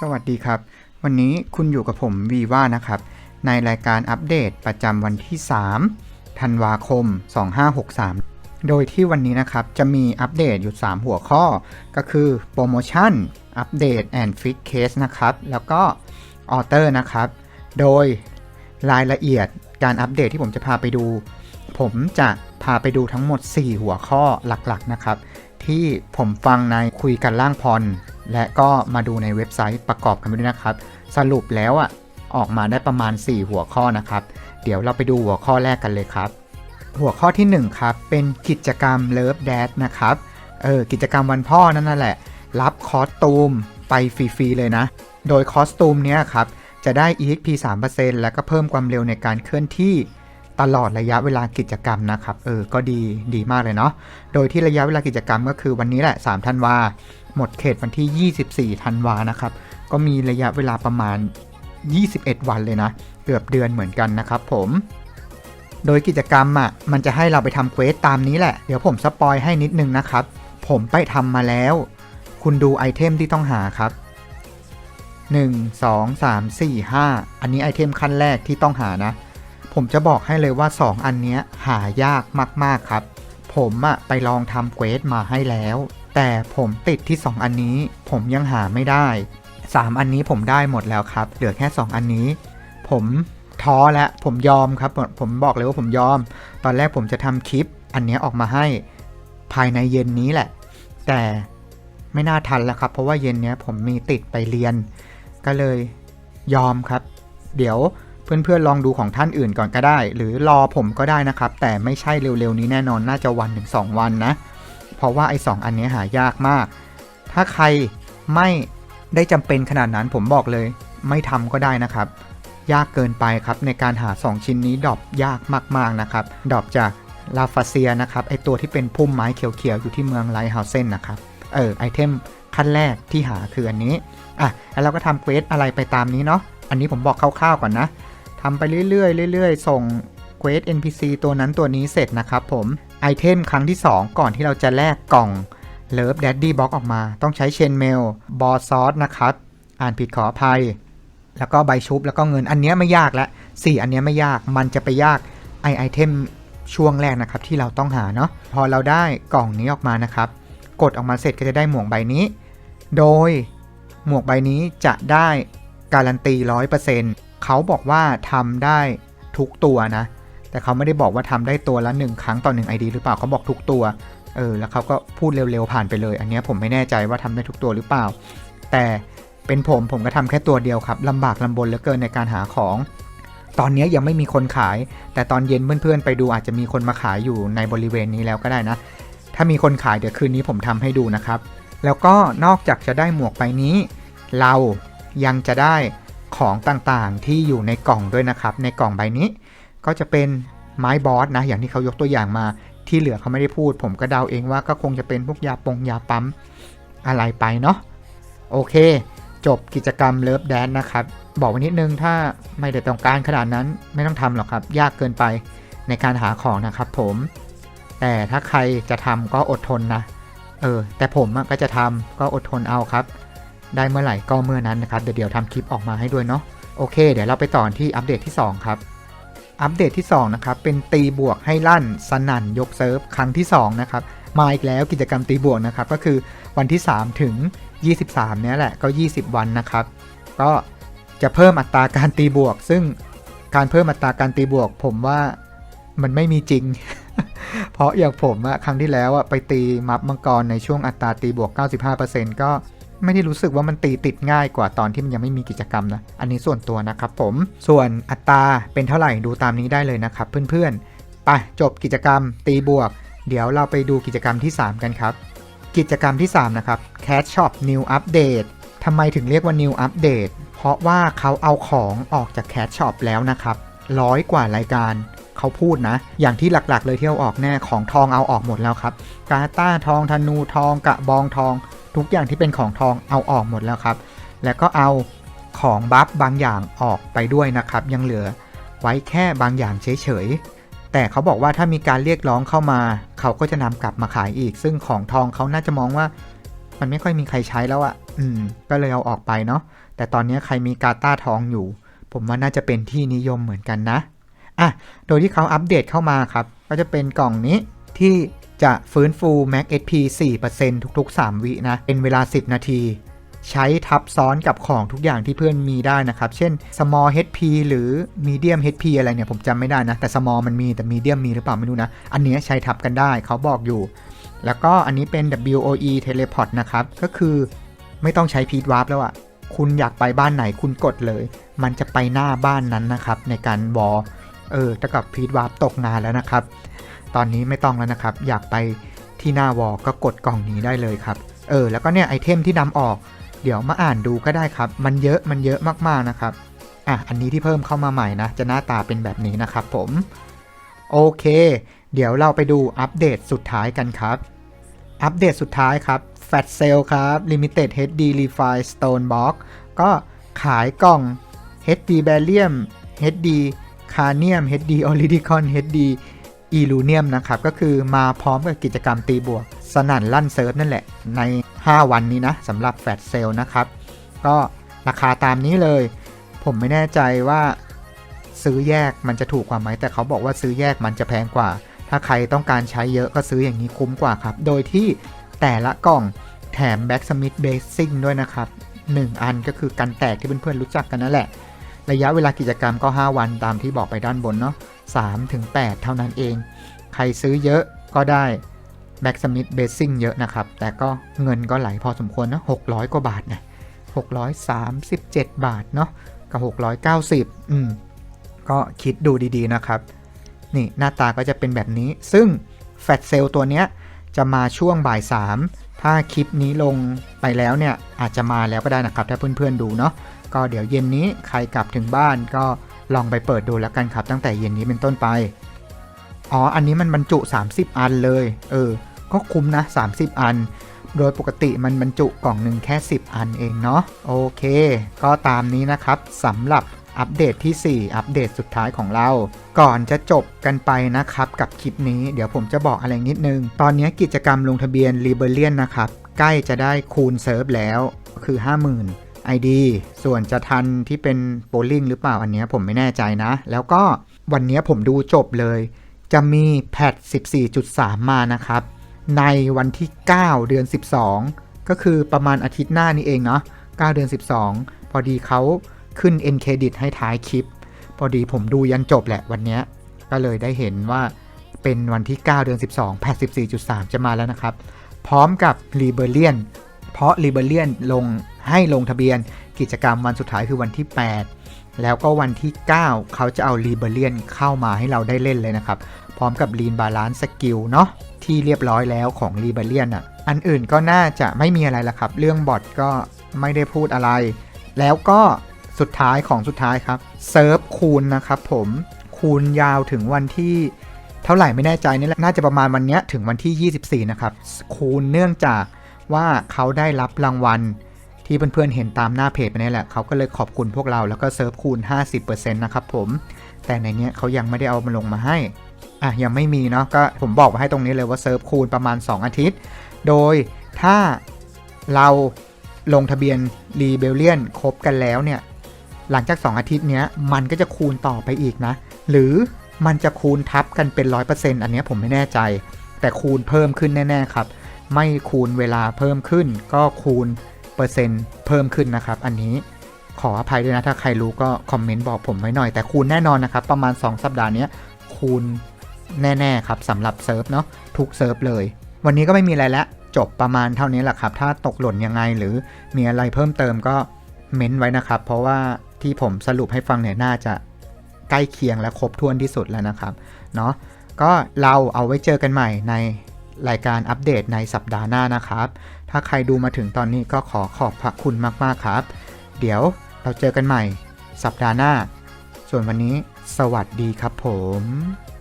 สวัสดีครับ วันนี้คุณอยู่กับผมวีว่านะครับ ในรายการอัปเดตประจำวันที่ 3 ธันวาคม 2563 โดยที่วันนี้นะครับ จะมีอัปเดตอยู่ 3 หัวข้อ ก็คือโปรโมชั่นอัปเดตแอนด์ฟิกเคสนะครับ แล้วก็ออเตอร์นะครับ โดยรายละเอียดการอัปเดตที่ผมจะพาไปดู ผมจะพาไปดูทั้งหมด 4 หัวข้อหลักๆนะครับ ที่ผมฟังในคุยกันล่างพร และก็มาดูในเว็บไซต์ประกอบกันไปด้วยนะครับ สรุปแล้วอะออกมาได้ประมาณ 4 หัวข้อนะครับ เดี๋ยวเราไปดูหัวข้อแรกกันเลยครับ หัวข้อที่ 1 ครับ เป็นกิจกรรม Love Dad นะครับเออกิจกรรมวันพ่อนั่นน่ะแหละ รับคอสตูมไปฟรีๆเลยนะ โดยคอสตูมเนี้ยครับ จะได้ EXP 3%แล้วก็เพิ่มความเร็วในการเคลื่อนที่ตลอดระยะเวลากิจกรรมนะครับ เออ ก็ดี ดีมากเลยเนาะ โดยที่ระยะเวลากิจกรรมก็คือวันนี้แหละ 3 ธันวา หมดเขตวันที่ 24 ธันวานะครับ ก็มีระยะเวลาประมาณ 21 วันเลยนะ เกือบเดือนเหมือนกันนะครับผมโดยกิจกรรมอะมันจะให้เราไปทำเควสตามนี้แหละ เดี๋ยวผมสปอยให้นิดนึงนะครับ ผมไปทำมาแล้ว คุณดูไอเทมที่ต้องหาครับ 1 2 3 4 5 อันนี้ไอเทมขั้นแรกที่ต้องหานะ ผมจะบอกให้เลยว่า 2 อันเนี้ยหายากมาก ๆ ครับ ผมอะไปลองทำเควสมาให้แล้ว แต่ผมติดที่ 2 อันนี้ผมยังหาไม่ได้ 3 อันนี้ผมได้หมดแล้วครับ เหลือแค่ 2 อันนี้ ผมท้อแล้วผมยอมครับ ผมบอกเลยว่าผมยอม ตอนแรกผมจะทำคลิป อันนี้ออกมาให้ภายในเย็นนี้แหละ แต่ไม่น่าทันแล้วครับ เพราะว่าเย็นนี้ผมมีติดไปเรียน ก็เลยยอมครับ เดี๋ยวเพื่อนๆลองดูของท่านอื่นก่อนก็ได้ หรือรอผมก็ได้นะครับ แต่ไม่ใช่เร็วๆนี้แน่นอนน่าจะวันถึง2วันนะ ราะว่าไอ้สองอันนี้หายากมาก ถ้าใครไม่ได้จำเป็นขนาดนั้นผมบอกเลย ไม่ทำก็ได้นะครับ ยากเกินไปครับในการหา 2 ชิ้นนี้ดรอปยากมากๆนะครับดรอปจากลาฟาเซียนะครับไอตัวที่เป็นพุ่มไม้เขียวๆอยู่ที่เมืองไลท์เฮาเซนนะครับเออไอเทมขั้นแรกที่หาคืออันนี้อะแล้วเราก็ทำเควสอะไรไปตามนี้เนาะอันนี้ผมบอกคร่าวๆก่อนนะทำไปเรื่อยๆเรื่อยๆ ส่งเควส NPC ตัวนั้นตัวนี้เสร็จนะครับผม ไอเทมครั้งที่ 2 ก่อนที่เราจะแลกกล่อง Love Daddy Box อกออกมา ต้องใช้เชนเมลบอซอสนะครับ อ่านผิดขออภัย แล้วก็ใบชุบแล้วก็เงินอันนี้ไม่ยากแล้วสี่อันนี้ไม่ยากมันจะไปยากไอไอเทมช่วงแรกนะครับที่เราต้องหาเนาะพอเราได้กล่องนี้ออกมานะครับ กดออกมาเสร็จก็จะได้หมวกใบนี้ โดยหมวกใบนี้จะได้การันตี 100%เขาบอกว่าทำได้ทุกตัวนะ แต่เขาไม่ได้บอกว่าทำได้ตัวละ 1 ครั้งต่อ1 ID หรือเปล่าเขาบอกทุกตัวเออแล้วเขาก็พูดเร็วๆผ่านไปเลย อันนี้ผมไม่แน่ใจว่าทำได้ทุกตัวหรือเปล่า แต่เป็นผมผมก็ทำแค่ตัวเดียวครับลำบากลำบนเหลือเกินในการหาของ ตอนนี้ยังไม่มีคนขาย แต่ตอนเย็นเพื่อนๆไปดูอาจจะมีคนมาขายอยู่ในบริเวณนี้แล้วก็ได้นะ ถ้ามีคนขายเดี๋ยวคืนนี้ผมทำให้ดูนะครับ แล้วก็นอกจากจะได้หมวกใบนี้ เรายังจะได้ของต่างๆที่อยู่ในกล่องด้วยนะครับ ในกล่องใบนี้ ก็จะเป็นไม้บอสนะ อย่างที่เขายกตัวอย่างมา ที่เหลือเขาไม่ได้พูด ผมก็เดาเองว่าก็คงจะเป็นพวกยาปงยาปั๊มอะไรไปเนาะโอเค จบกิจกรรมเลิฟแดนนะครับ บอกไว้นิดนึงถ้าไม่ได้ต้องการขนาดนั้นไม่ต้องทำหรอกครับ ยากเกินไปในการหาของนะครับผม แต่ถ้าใครจะทำก็อดทนนะ เออ แต่ผมก็จะทำก็อดทนเอาครับ ได้เมื่อไหร่ก็เมื่อนั้นนะครับ เดี๋ยวเดี๋ยวทำคลิปออกมาให้ด้วยเนาะโอเค เดี๋ยวเราไปต่อที่อัปเดตที่ 2 ครับ อัปเดตที่ 2 นะครับ เป็นตีบวกให้ลั่นสนั่นยกเซิร์ฟครั้งที่ 2 นะครับ มาอีกแล้วกิจกรรมตีบวกนะครับ ก็คือวันที่ 3 ถึง 23เนี้ยแหละก็ 20 วันนะครับ ก็จะเพิ่มอัตราการตีบวก ซึ่งการเพิ่มอัตราการตีบวก ผมว่ามันไม่มีจริง เพราะอย่างผมอะครั้งที่แล้วอะไปตีมัฟมังกรในช่วงอัตราตีบวก 95%ก็ ไม่ได้รู้สึกว่ามันตีติดง่ายกว่าตอนที่มันยังไม่มีกิจกรรมนะ อันนี้ส่วนตัวนะครับผม ส่วนอัตราเป็นเท่าไหร่ดูตามนี้ได้เลยนะครับเพื่อนๆ ไปจบกิจกรรมตีบวก เดี๋ยวเราไปดูกิจกรรมที่ 3 กันครับ กิจกรรมที่ 3 นะครับ Cat Shop New Update ทำไมถึงเรียกว่า New Update เพราะว่าเขาเอาของออกจาก Cat Shop แล้วนะครับร้อยกว่ารายการเขาพูดนะ อย่างที่หลักๆ เลยที่เอาออกแน่ของทองเอาออกหมดแล้วครับ กาต้าทองธนูทองกระบองทอง ทุกอย่างที่เป็นของทองเอาออกหมดแล้วครับ แล้วก็เอาของบัฟบางอย่างออกไปด้วยนะครับ ยังเหลือไว้แค่บางอย่างเฉยๆ แต่เขาบอกว่าถ้ามีการเรียกร้องเข้ามา เขาก็จะนำกลับมาขายอีก ซึ่งของทองเขาน่าจะมองว่า มันไม่ค่อยมีใครใช้แล้วอะ่ะ อืม ก็เลยเอาออกไปเนาะ แต่ตอนนี้ใครมีกาตาทองอยู่ ผมว่าน่าจะเป็นที่นิยมเหมือนกันนะ อะ โดยที่เขาอัปเดตเข้ามาครับ ก็จะเป็นกล่องนี้ที่ จะฟื้นฟู Mac SP 4%ทุกๆ 3 วินะ เป็นเวลา 10 นาที ใช้ทับซ้อนกับของทุกอย่างที่เพื่อนมีได้นะครับ เช่น small HP หรือ medium HP อะไรเนี่ย ผมจำไม่ได้นะ แต่ small มันมีแต่ medium มีหรือเปล่าไม่รู้นะ อันเนี้ยใช้ทับกันได้เขาบอกอยู่ แล้วก็อันนี้เป็น WOE Teleport นะครับ ก็คือไม่ต้องใช้ Pete Warp แล้วอะคุณอยากไปบ้านไหนคุณกดเลย มันจะไปหน้าบ้านนั้นนะครับ ในการวอลเออถ้ากับ Pete Warp ตกงานแล้วนะครับ ตอนนี้ไม่ต้องแล้วนะครับ อยากไปที่หน้าวอลก็กดกล่องนี้ได้เลยครับ เออ แล้วก็เนี่ยไอเทมที่นำออก เดี๋ยวมาอ่านดูก็ได้ครับ มันเยอะมันเยอะมากๆนะครับ อะ อันนี้ที่เพิ่มเข้ามาใหม่นะ จะหน้าตาเป็นแบบนี้นะครับผม โอเค เดี๋ยวเราไปดูอัปเดตสุดท้ายกันครับ อัปเดตสุดท้ายครับ Fat Sale ครับ Limited HD Refi Stone Box ก็ขายกล่อง HD Barium HD Carnium HD Oridicon HD e l u n i u m นะครับ ก็คือมาพร้อมกับกิจกรรมตีบวก สนั่นลั่นเซิร์ฟนั่นแหละ ใน 5 วันนี้นะสำหรับแฟลชเซลนะครับ ก็ราคาตามนี้เลย ผมไม่แน่ใจว่าซื้อแยกมันจะถูกกว่าไหม แต่เขาบอกว่าซื้อแยกมันจะแพงกว่า ถ้าใครต้องการใช้เยอะก็ซื้ออย่างนี้คุ้มกว่าครับ โดยที่แต่ละกล่องแถม b a c k s m i t h Basing ด้วยนะครับ 1 อันก็คือกันแตกที่เพื่อนๆรู้จักกันนั่นแหละ ระยะเวลากิจกรรมก็ 5 วันตามที่บอกไปด้านบนเนาะ 3ถึง8เท่านั้นเอง ใครซื้อเยอะก็ได้แบ็กสมิธเบสซิ่งเยอะนะครับ แต่ก็เงินก็ไหลพอสมควรนะ600 กว่าบาทเนี่ย637 บาทเนาะกับ 690 อืม ก็คิดดูดีๆนะครับ นี่หน้าตาก็จะเป็นแบบนี้ ซึ่งแฟตเซลตัวเนี้ยจะมาช่วงบ่าย 3 ถ้าคลิปนี้ลงไปแล้วเนี่ยอาจจะมาแล้วก็ได้นะครับ ถ้าเพื่อนๆดูเนาะก็เดี๋ยวเย็นนี้ใครกลับถึงบ้านก็ ลองไปเปิดดูแล้วกันครับตั้งแต่เย็นนี้เป็นต้นไป อ๋อ อันนี้มันบรรจุ 30 อันเลย เออ ก็คุ้มนะ 30 อัน โดยปกติมันบรรจุกล่องหนึ่งแค่ 10 อันเองเนาะ โอเค ก็ตามนี้นะครับสำหรับอัปเดตที่ 4 อัปเดตสุดท้ายของเรา ก่อนจะจบกันไปนะครับ กับคลิปนี้เดี๋ยวผมจะบอกอะไรนิดนึง ตอนนี้กิจกรรมลงทะเบียน r e b e l l i o n นะครับ ใกล้จะได้คูณเซิร์ฟแล้วคือ 50,000 ID ส่วนจะทันที่เป็นโบลิ่งหรือเปล่าอันเนี้ยผมไม่แน่ใจนะ แล้วก็วันเนี้ยผมดูจบเลย จะมีแพท14.3 มานะครับ ในวันที่ 9 เดือน 12 ก็คือประมาณอาทิตย์หน้านี่เองเนาะ9เดือน 12 พอดีเขาขึ้น end credit ให้ท้ายคลิป พอดีผมดูยันจบแหละวันเนี้ยก็เลยได้เห็นว่าเป็นวันที่ 9 เดือน 12 แพท14.3 จะมาแล้วนะครับ พร้อมกับ r e b e l l i o n เพราะ r e b e l l i o n ลง ให้ลงทะเบียนกิจกรรมวันสุดท้ายคือวันที่ 8 แล้วก็วันที่ 9 เขาจะเอา r e b e l l i o n เข้ามาให้เราได้เล่นเลยนะครับ พร้อมกับ Lean Balance Skill เนาะที่เรียบร้อยแล้วของ r e b e l l i o n อะอันอื่นก็น่าจะไม่มีอะไรละครับ เรื่องบอทก็ไม่ได้พูดอะไร แล้วก็สุดท้ายของสุดท้ายครับเซิร์ฟคูณนะครับผมคูณยาวถึงวันที่เท่าไหร่ไม่แน่ใจนี่แหละน่าจะประมาณวันเนี้ยถึงวันที่ 24 นะครับ คูณเนื่องจากว่าเขาได้รับรางวัล ที่เพื่อนๆเห็นตามหน้าเพจไปนี่แหละเขาก็เลยขอบคุณพวกเราแล้วก็เซิร์ฟคูณ 50%นะครับผม แต่ในเนี้ยเขายังไม่ได้เอามาลงมาให้อะยังไม่มีเนาะก็ผมบอกไว้ให้ตรงนี้เลยว่าเซิร์ฟคูณประมาณ 2 อาทิตย์ โดยถ้าเราลงทะเบียนรีเบลเลียนครบกันแล้วเนี่ยหลังจาก 2 อาทิตย์เนี้ยมันก็จะคูณต่อไปอีกนะ หรือมันจะคูณทับกันเป็น 100%อันเนี้ผมไม่แน่ใจ แต่คูณเพิ่มขึ้นแน่ ๆ ครับ ไม่คูณเวลาเพิ่มขึ้น ก็คูณ เปอร์เซ็นต์เพิ่มขึ้นนะครับ อันนี้ขออภัยด้วยนะ ถ้าใครรู้ก็คอมเมนต์บอกผมไว้หน่อยแต่คูณแน่นอนนะครับ ประมาณ 2 สัปดาห์นี้คูณแน่ๆครับสำหรับเซิร์ฟเนาะทุกเซิร์ฟเลย วันนี้ก็ไม่มีอะไรแล้วจบประมาณเท่านี้แหละครับ ถ้าตกหล่นยังไงหรือมีอะไรเพิ่มเติมก็เม้นไว้นะครับ เพราะว่าที่ผมสรุปให้ฟังเนี่ยน่าจะใกล้เคียงและครบถ้วนที่สุดแล้วนะครับเนาะก็เราเอาไว้เจอกันใหม่ใน รายการอัปเดตในสัปดาห์หน้านะครับ ถ้าใครดูมาถึงตอนนี้ก็ขอขอบพระคุณมากๆครับ เดี๋ยวเราเจอกันใหม่ สัปดาห์หน้า ส่วนวันนี้ สวัสดีครับผม